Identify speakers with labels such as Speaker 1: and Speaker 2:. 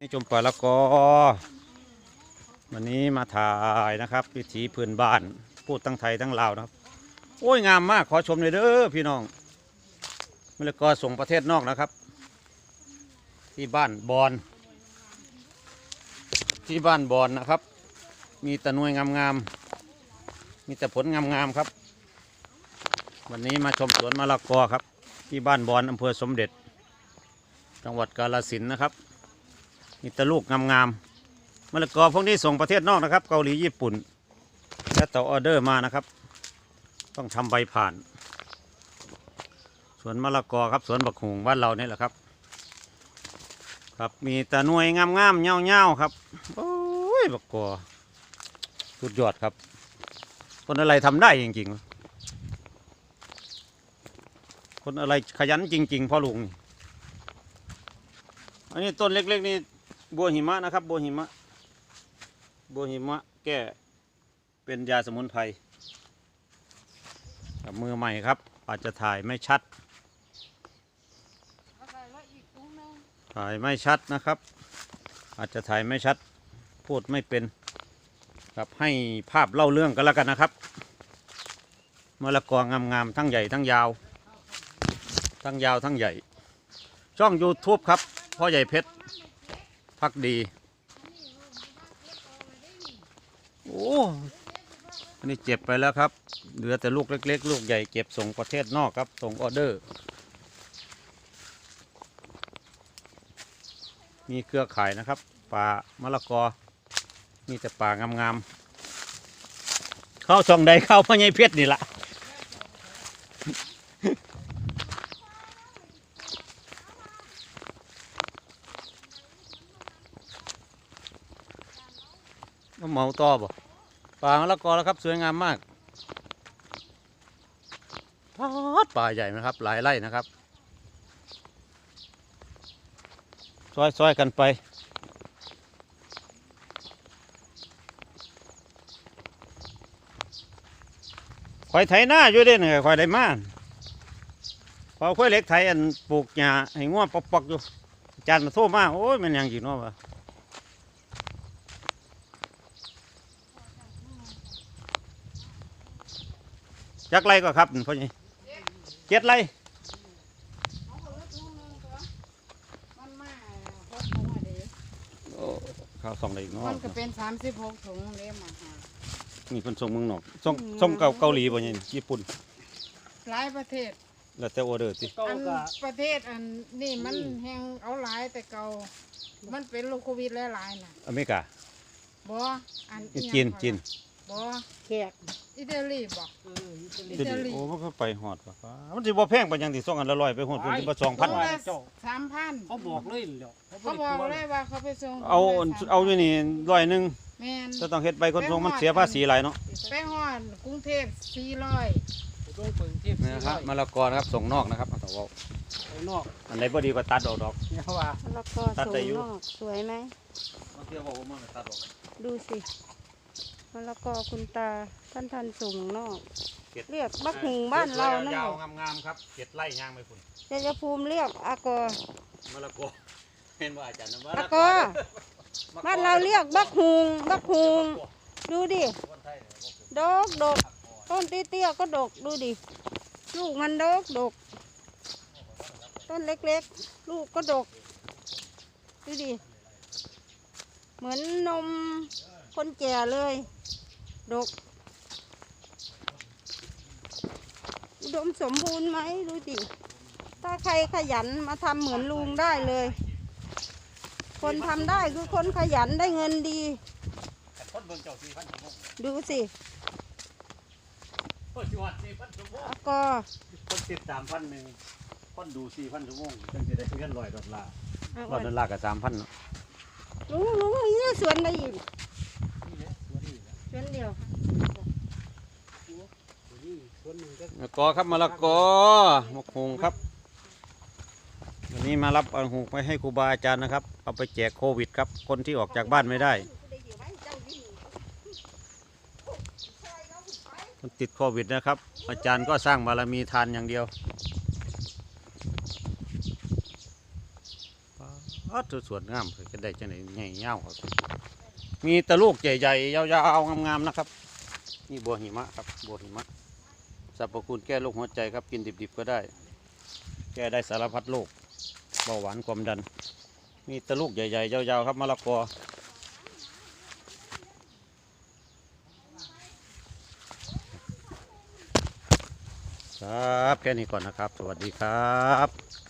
Speaker 1: นี่จมปลาละกอ วันนี้มาถ่ายนะครับ วิถีพื้นบ้าน พูดทั้งไทยทั้งลาวนะครับ โอ้ยงามมากขอชมเลยเด้อพี่น้องมะละกอส่งประเทศนอกนะครับ ที่บ้านบอนที่บ้านบอนนะครับ มีต่หน่วยงามๆมีแต่ผลงามๆครับ วันนี้มาชมสวนมะละกอครับ ที่บ้านบอนอำเภอสมเด็จ จังหวัดกาฬสินนะครับ มีแต่ลูกงามๆมะละกอพวกนี้ส่งประเทศนอกนะครับ เกาหลีญี่ปุ่น และต่อออเดอร์มานะครับ ต้องทำใบผ่าน สวนมะละกอครับสวนบักหงบ้านเราเนี่ยแหละครับ ครับมีแต่หน่วยงามๆเงาๆครับโอ้ยบักกอสุดยอดครับ คนอะไรทำได้จริงๆคนอะไรขยันจริง ๆพ่อลุง อันนี้ต้นเล็ก ๆ นี่ บัวหิมะนะครับบัวหิมะบัวหิมะแก้เป็นยาสมุนไพรกับมือใหม่ครับ อาจจะถ่ายไม่ชัด ถ่ายไม่ชัดนะครับ อาจจะถ่ายไม่ชัด พูดไม่เป็นครับให้ภาพเล่าเรื่องกันแล้วกันนะครับมะละกองามๆทั้งใหญ่ทั้งยาว ทั้งยาวทั้งใหญ่ ช่อง YouTube ครับพ่อใหญ่เพชร พักดี โอ้อันนี้เจ็บไปแล้วครับ เหลือแต่ลูกเล็ก ๆ ลูกใหญ่เก็บส่งประเทศนอกครับ ส่งออเดอร์ มีเครือข่ายนะครับป่ามะละกอ มีแต่ป่างามๆ เข้าช่องใดเข้าพ่อใหญ่เพชรนี่ละ ก็เหมาต่อบ่ป่ามะละกอแล้วครับ สวยงามมากปาดป่าใหญ่นะครับ หลายไร่นะครับ ซอยๆกันไปคอยไถหน้าอยู่เด้เนี่ยคอยได้มาพอค่อยเล็กไถอันปลูกหญ้าให้ง่วปอกๆอยู่จานมาโทษมากโอ้ยมันยังจีเนาะวะ จักไรก็ครับพ่อใหญ่เจ็ดไร
Speaker 2: มันมาพกเขามาเด้
Speaker 1: โอ้ข้าวสองไรอีกเนาะ
Speaker 2: มันก็เป็นสามสิบหกถุงเล่มอะค่ะ
Speaker 1: นี่เพิ่นส่งเมืองนอกส่งส่งเกาเกาหลีบ่เนี่ยญี่ปุ่น
Speaker 2: หลายประเทศ
Speaker 1: แล้วแต่ออเดอร์ติ
Speaker 2: อันประเทศอันนี่มันแหงเอาหลายแต่เก่ามันเป็นโรคโควิดหลายๆน่ะ
Speaker 1: อเมริกา
Speaker 2: บ่อันอิหยัง
Speaker 1: จีน
Speaker 2: ก่อ
Speaker 1: จีน
Speaker 2: บ่
Speaker 3: แขก
Speaker 2: อิตาลีบ่อิ
Speaker 1: เดี๋ยว
Speaker 2: ตาลี
Speaker 1: นี้โอ้มันก็ไปฮอดว่ะฟ้ามันสิบ่แพงปานหยังที่ส่งอันละร้อยไปฮอดเพิ่นสิบ่
Speaker 2: ถุง
Speaker 1: 2,000
Speaker 2: ละสามพัน
Speaker 4: เขาบอกเลยเหรอ
Speaker 2: เขาบอกเลยว่าเขาไปส่ง
Speaker 1: เอา
Speaker 2: ถุงละ
Speaker 1: เอาอยู่นี่ร้อยหนึง
Speaker 2: แม่น
Speaker 1: จะต้องเฮ็ดใบคนส่งมันเสียภาษีหลายเนาะ
Speaker 2: ไปฮอดกรุงเทพสี่ร้อย
Speaker 4: ต้องเปิดเทียบ
Speaker 1: นี่นะครับมะละกอนะครับส่งนอกนะครับเอาแต่ว่า
Speaker 4: ไปนอก
Speaker 1: อันไหนบ่ดีก็ตัดออกดอก
Speaker 4: เนี่ยว่า
Speaker 3: แล้วก็
Speaker 1: ตัด
Speaker 3: สู
Speaker 1: ได้
Speaker 3: ง
Speaker 1: อยู่
Speaker 3: นอกสวยไหม
Speaker 1: บางทีว่าผมมันตัดออก
Speaker 3: ดูสิ มะละกอคุณตาท่านท่านส่งนอก
Speaker 1: เก็ด
Speaker 3: เรียกบักหุงบ้านเรานั่น
Speaker 1: ยา
Speaker 3: แห
Speaker 1: ว
Speaker 3: ละ
Speaker 1: ๆงามๆครับเก็ดไร่ย่างไปพุ่น
Speaker 3: ชัยภูมิเรียกอากอ
Speaker 1: มะละกอเห็นว่าอาจารย์นะมะ
Speaker 3: อ
Speaker 1: ละา
Speaker 3: กอบ้านเราเรียกบักหุงบักหุงดูดิ
Speaker 1: คนไทยเนี่ยบ่
Speaker 3: ดกดกต้นเตี้ยๆก็ดกดูดิลูกมันดกดก ต้นเล็กๆ ลูกก็ดก ดูดิ เหมือนนมคนแก่เลย ดก อุดมสมบูรณ์ไหมดูดิ ถ้าใครขยันมาทำเหมือนลุงได้เลย คนทำได้คือคนขยันได้เงินดี
Speaker 1: แต่คนเบิ่งเจ้า4,000ชั่วโมง
Speaker 3: ดูสิ
Speaker 1: โอ้ยจังหวัด4,000ชั่วโมง
Speaker 3: แล้วก็
Speaker 1: คนติด3,000นึงคนดู4,000ชั่วโมงจังสิได้เงิน100ดอลลาร์
Speaker 3: เอา
Speaker 1: ร้อยดอลลาร์ก็3,000เนาะ
Speaker 3: ลุงลุงนี่สวนอะไรอีกสว นเดียว
Speaker 1: มะละกอครับมะละกอมะฮงครับ วันนี้มารับเอาหุงไปให้ครูบาอาจารย์นะครับ เอาไปแจกโควิดครับ คนที่ออกจากบ้านไม่ได้คนติดโควิดนะครับ อาจารย์ก็สร้างบารมีทานอย่างเดียวอ๋อตัวสวนงามก็ได้จังไหนใหญ่ยาครับ มีตะลูกใหญ่ๆ ยาวๆ งามๆ นะครับ นี่บัวหิมะครับ บัวหิมะสรรพคุณแก้โรคหัวใจครับ กินดิบๆ ก็ได้ แก้ได้สารพัดโรคเบาหวานความดัน มีตะลูกใหญ่ๆ ยาวๆ ครับมะละกอครับแค่นี้ก่อนนะครับ สวัสดีครับ